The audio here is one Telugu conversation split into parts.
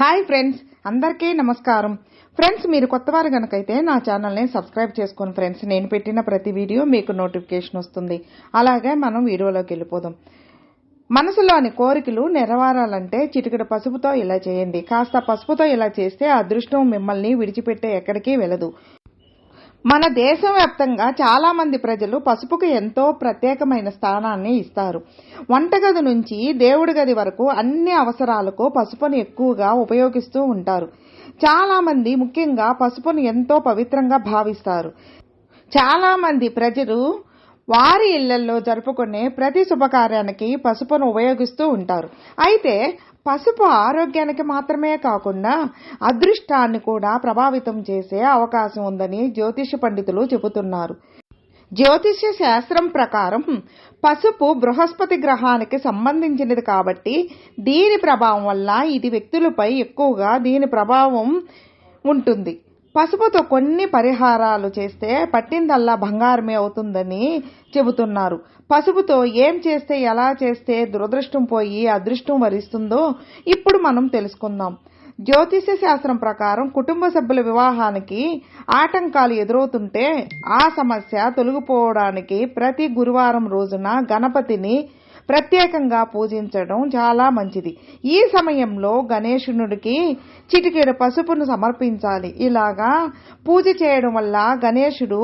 హాయ్ ఫ్రెండ్స్ అందరికీ నమస్కారం. ఫ్రెండ్స్ మీరు కొత్త వారు కనుకైతే నా ఛానల్ని సబ్స్క్రైబ్ చేసుకోండి ఫ్రెండ్స్ నేను పెట్టిన ప్రతి వీడియో మీకు నోటిఫికేషన్ వస్తుంది. అలాగే మనం వీడియోలోకి వెళ్ళిపోదాం. మనసులోని కోరికలు నెరవేరాలంటే చిటికడ పసుపుతో ఇలా చేయండి. కాస్త పసుపుతో ఇలా చేస్తే అదృష్టం మిమ్మల్ని విడిచిపెట్టే ఎక్కడికి వెళ్ళదు. మన దేశవ్యాప్తంగా చాలా మంది ప్రజలు పసుపుకు ఎంతో ప్రత్యేకమైన స్థానాన్ని ఇస్తారు. వంటగది నుంచి దేవుడి గది వరకు అన్ని అవసరాలకు పసుపును ఎక్కువగా ఉపయోగిస్తూ ఉంటారు. చాలా మంది ముఖ్యంగా పసుపును ఎంతో పవిత్రంగా భావిస్తారు. చాలా మంది ప్రజలు వారి ఇళ్ళలో జరుపుకునే ప్రతి శుభకార్యానికి పసుపును ఉపయోగిస్తూ ఉంటారు. అయితే పసుపు ఆరోగ్యానికి మాత్రమే కాకుండా అదృష్టాన్ని కూడా ప్రభావితం చేసే అవకాశం ఉందని జ్యోతిష పండితులు చెబుతున్నారు. జ్యోతిష్య శాస్త్రం ప్రకారం పసుపు బృహస్పతి గ్రహానికి సంబంధించినది కాబట్టి దీని ప్రభావం వల్ల ఇది వ్యక్తులపై ఎక్కువగా దీని ప్రభావం ఉంటుంది. పసుపుతో కొన్ని పరిహారాలు చేస్తే పట్టిందల్లా బంగారమే అవుతుందని చెబుతున్నారు. పసుపుతో ఏం చేస్తే ఎలా చేస్తే దురదృష్టం పోయి అదృష్టం వరిస్తుందో ఇప్పుడు మనం తెలుసుకుందాం. జ్యోతిష్య శాస్త్రం ప్రకారం కుటుంబ సభ్యుల వివాహానికి ఆటంకాలు ఎదురవుతుంటే ఆ సమస్య తొలగిపోవడానికి ప్రతి గురువారం రోజున గణపతిని ప్రత్యేకంగా పూజించడం చాలా మంచిది. ఈ సమయంలో గణేశునుడికి చిటికెడు పసుపును సమర్పించాలి. ఇలాగా పూజ చేయడం వల్ల గణేశుడు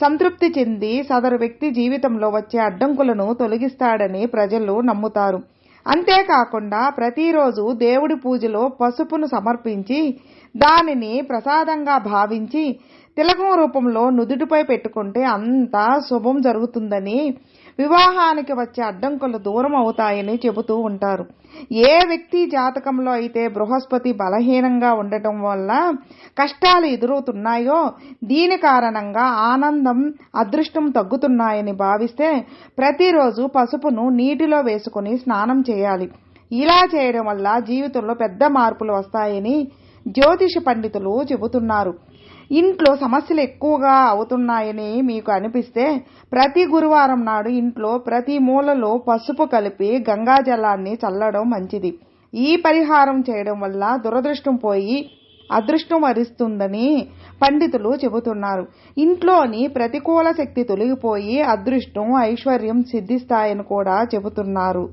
సంతృప్తి చెంది సదరు వ్యక్తి జీవితంలో వచ్చే అడ్డంకులను తొలగిస్తాడని ప్రజలు నమ్ముతారు. అంతేకాకుండా ప్రతిరోజు దేవుడి పూజలో పసుపును సమర్పించి దానిని ప్రసాదంగా భావించి తిలకం రూపంలో నుదుటిపై పెట్టుకుంటే అంతా శుభం జరుగుతుందని వివాహానికి వచ్చే అడ్డంకులు దూరం అవుతాయని చెబుతూ ఉంటారు. ఏ వ్యక్తి జాతకంలో అయితే బృహస్పతి బలహీనంగా ఉండటం వల్ల కష్టాలు ఎదురవుతున్నాయో దీని కారణంగా ఆనందం అదృష్టం తగ్గుతున్నాయని భావిస్తే ప్రతిరోజు పసుపును నీటిలో వేసుకుని స్నానం చేయాలి. ఇలా చేయడం వల్ల జీవితంలో పెద్ద మార్పులు వస్తాయని జ్యోతిష పండితులు చెబుతున్నారు. ఇంట్లో సమస్యలు ఎక్కువగా అవుతున్నాయని మీకు అనిపిస్తే ప్రతి గురువారం నాడు ఇంట్లో ప్రతి మూలలో పసుపు కలిపి గంగా జలాన్ని చల్లడం మంచిది. ఈ పరిహారం చేయడం వల్ల దురదృష్టం పోయి అదృష్టం వరిస్తుందని పండితులు చెబుతున్నారు. ఇంట్లోని ప్రతికూల శక్తి తొలగిపోయి అదృష్టం ఐశ్వర్యం సిద్ధిస్తాయని కూడా చెబుతున్నారు.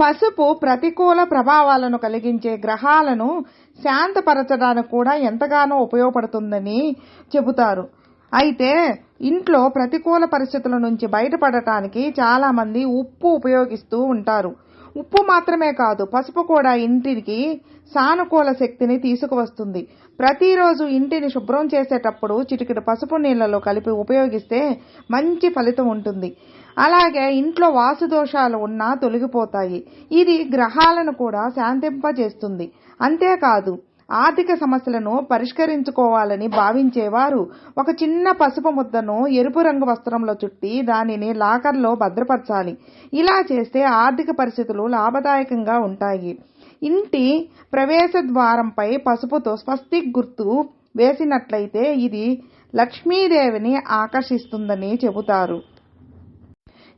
పసుపు ప్రతికూల ప్రభావాలను కలిగించే గ్రహాలను శాంతపరచడానికి కూడా ఎంతగానో ఉపయోగపడుతుందని చెబుతారు. అయితే ఇంట్లో ప్రతికూల పరిస్థితుల నుంచి బయటపడటానికి చాలామంది ఉప్పు ఉపయోగిస్తూ ఉంటారు. ఉప్పు మాత్రమే కాదు పసుపు కూడా ఇంటికి సానుకూల శక్తిని తీసుకువస్తుంది. ప్రతిరోజు ఇంటిని శుభ్రం చేసేటప్పుడు చిటికెడు పసుపు నీళ్ళలో కలిపి ఉపయోగిస్తే మంచి ఫలితం ఉంటుంది. అలాగే ఇంట్లో వాసు దోషాలు ఉన్నా తొలగిపోతాయి. ఇది గ్రహాలను కూడా శాంతింపజేస్తుంది. అంతేకాదు ఆర్థిక సమస్యలను పరిష్కరించుకోవాలని భావించేవారు ఒక చిన్న పసుపు ముద్దను ఎరుపు రంగు వస్త్రంలో చుట్టి దానిని లాకర్లో భద్రపరచాలి. ఇలా చేస్తే ఆర్థిక పరిస్థితులు లాభదాయకంగా ఉంటాయి. ఇంటి ప్రవేశ ద్వారంపై పసుపుతో స్వస్తిక్ గుర్తు వేసినట్లయితే ఇది లక్ష్మీదేవిని ఆకర్షిస్తుందని చెబుతారు.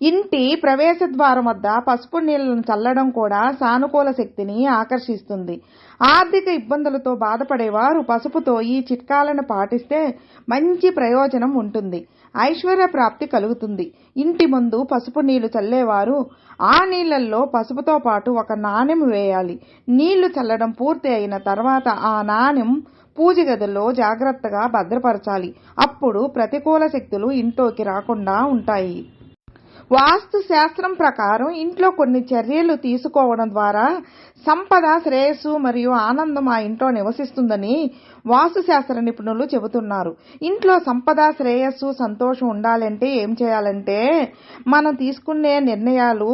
ఇంటి ప్రవేశ ద్వారం వద్ద పసుపు నీళ్ళను చల్లడం కూడా సానుకూల శక్తిని ఆకర్షిస్తుంది. ఆర్థిక ఇబ్బందులతో బాధపడేవారు పసుపుతో ఈ చిట్కాలను పాటిస్తే మంచి ప్రయోజనం ఉంటుంది. ఐశ్వర్య ప్రాప్తి కలుగుతుంది. ఇంటి ముందు పసుపు నీళ్ళు చల్లేవారు ఆ నీళ్ళలో పసుపుతో పాటు ఒక నాణెం వేయాలి. నీళ్ళు చల్లడం పూర్తి అయిన తర్వాత ఆ నాణెం పూజ గదిలో జాగ్రత్తగా భద్రపరచాలి. అప్పుడు ప్రతికూల శక్తులు ఇంట్లోకి రాకుండా ఉంటాయి. వాస్తు శాస్త్రం ప్రకారం ఇంట్లో కొన్ని చర్యలు తీసుకోవడం ద్వారా సంపద శ్రేయస్సు మరియు ఆనందం ఆ ఇంట్లో నివసిస్తుందని వాస్తుశాస్త్ర నిపుణులు చెబుతున్నారు. ఇంట్లో సంపద శ్రేయస్సు సంతోషం ఉండాలంటే ఏం చేయాలంటే మనం తీసుకునే నిర్ణయాలు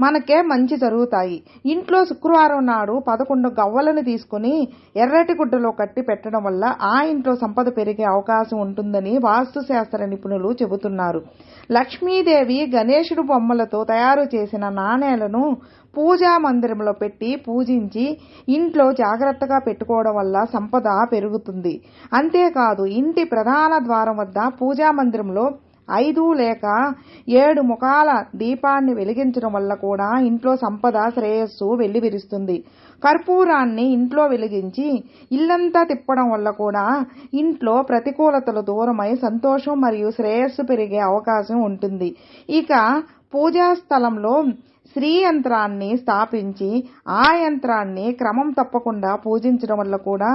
మనకే మంచి జరుగుతాయి. ఇంట్లో శుక్రవారం నాడు పదకొండు గవ్వలను తీసుకుని ఎర్రటి గుడ్డలో కట్టి పెట్టడం వల్ల ఆ ఇంట్లో సంపద పెరిగే అవకాశం ఉంటుందని వాస్తు శాస్త్ర నిపుణులు చెబుతున్నారు. లక్ష్మీదేవి గణేశుడు బొమ్మలతో తయారు చేసిన నాణేలను పూజా మందిరంలో పెట్టి పూజించి ఇంట్లో జాగ్రత్తగా పెట్టుకోవడం వల్ల సంపద పెరుగుతుంది. అంతేకాదు ఇంటి ప్రధాన ద్వారం వద్ద పూజా మందిరంలో ఐదు లేక ఏడు ముఖాల దీపాన్ని వెలిగించడం వల్ల కూడా ఇంట్లో సంపద శ్రేయస్సు వెల్లివిరుస్తుంది. కర్పూరాన్ని ఇంట్లో వెలిగించి ఇల్లంతా తిప్పడం వల్ల కూడా ఇంట్లో ప్రతికూలతలు దూరమై సంతోషం మరియు శ్రేయస్సు పెరిగే అవకాశం ఉంటుంది. ఇక పూజా స్థలంలో శ్రీ యంత్రాన్ని స్థాపించి ఆ యంత్రాన్ని క్రమం తప్పకుండా పూజించడం వల్ల కూడా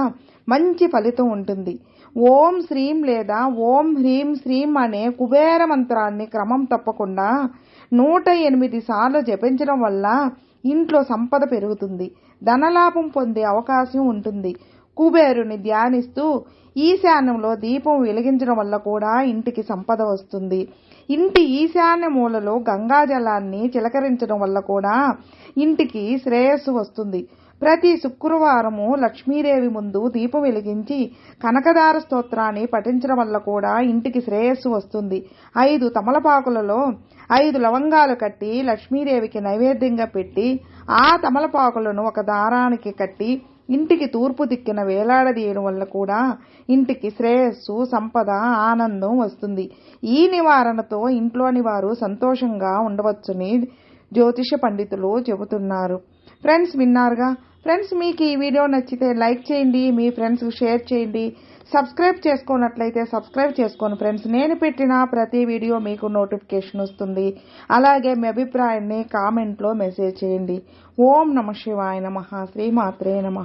మంచి ఫలితం ఉంటుంది. ఓం శ్రీం లేదా ఓం హ్రీం శ్రీం అనే కుబేర మంత్రాన్ని క్రమం తప్పకుండా నూట ఎనిమిది సార్లు జపించడం వల్ల ఇంట్లో సంపద పెరుగుతుంది. ధనలాభం పొందే అవకాశం ఉంటుంది. కుబేరుని ధ్యానిస్తూ ఈశాన్యంలో దీపం వెలిగించడం వల్ల కూడా ఇంటికి సంపద వస్తుంది. ఇంటి ఈశాన్య మూలలో గంగా జలాన్ని చిలకరించడం వల్ల కూడా ఇంటికి శ్రేయస్సు వస్తుంది. ప్రతి శుక్రవారము లక్ష్మీదేవి ముందు దీపం వెలిగించి కనకదార స్తోత్రాన్ని పఠించడం వల్ల కూడా ఇంటికి శ్రేయస్సు వస్తుంది. ఐదు తమలపాకులలో ఐదు లవంగాలు కట్టి లక్ష్మీదేవికి నైవేద్యంగా పెట్టి ఆ తమలపాకులను ఒక దారానికి కట్టి ఇంటికి తూర్పు దిక్కున వేలాడదీయడం వల్ల కూడా ఇంటికి శ్రేయస్సు సంపద ఆనందం వస్తుంది. ఈ నివారణతో ఇంట్లోని వారు సంతోషంగా ఉండవచ్చని జ్యోతిష పండితులు చెబుతున్నారు. ఫ్రెండ్స్ విన్నారుగా? ఫ్రెండ్స్ మీకు ఈ వీడియో నచ్చితే లైక్ చేయండి మీ ఫ్రెండ్స్కి షేర్ చేయండి. సబ్స్క్రైబ్ చేసుకున్నట్లయితే సబ్స్క్రైబ్ చేసుకోండి ఫ్రెండ్స్ నేను పెట్టిన ప్రతి వీడియో మీకు నోటిఫికేషన్ వస్తుంది. అలాగే మీ అభిప్రాయాన్ని కామెంట్లో మెసేజ్ చేయండి. ఓం నమ శివాయ నమ శ్రీమాత్రే నమ.